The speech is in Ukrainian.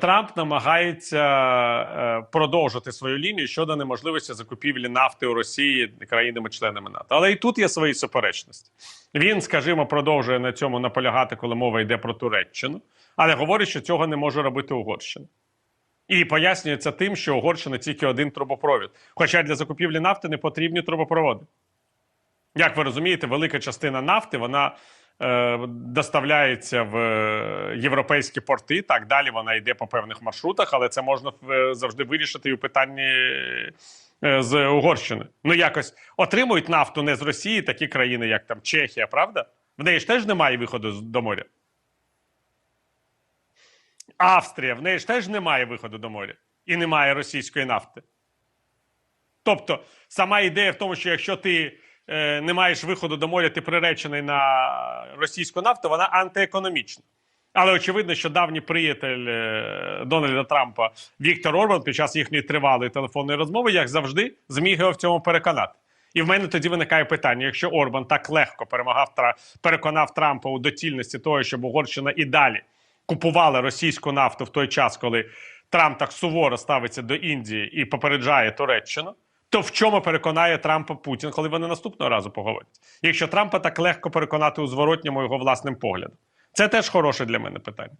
Трамп намагається е, продовжити свою лінію щодо неможливості закупівлі нафти у Росії країнами-членами НАТО. Але і тут є свої суперечності. Він, скажімо, продовжує на цьому наполягати, коли мова йде про Туреччину, але говорить, що цього не може робити Угорщина. І пояснюється тим, що Угорщина тільки один трубопровід. Хоча для закупівлі нафти не потрібні трубопроводи. Як ви розумієте, велика частина нафти вона е, доставляється в е, європейські порти. Так далі вона йде по певних маршрутах, але це можна е, завжди вирішити і у питанні з Угорщини. Ну якось отримують нафту не з Росії, такі країни, як там Чехія, правда? В неї ж теж немає виходу до моря. Австрія, в неї ж теж немає виходу до моря і немає російської нафти. Тобто, сама ідея в тому, що якщо ти е, не маєш виходу до моря, ти приречений на російську нафту, вона антиекономічна. Але очевидно, що давній приятель е, Дональда Трампа Віктор Орбан під час їхньої тривалої телефонної розмови, як завжди, зміг його в цьому переконати. І в мене тоді виникає питання: якщо Орбан так легко перемагав переконав Трампа у доцільності того, щоб Угорщина і далі купувала російську нафту в той час, коли Трамп так суворо ставиться до Індії і попереджає Туреччину, то в чому переконає Трампа Путін, коли вони наступного разу поговорять? Якщо Трампа так легко переконати у зворотньому його власним поглядом, це теж хороше для мене питання.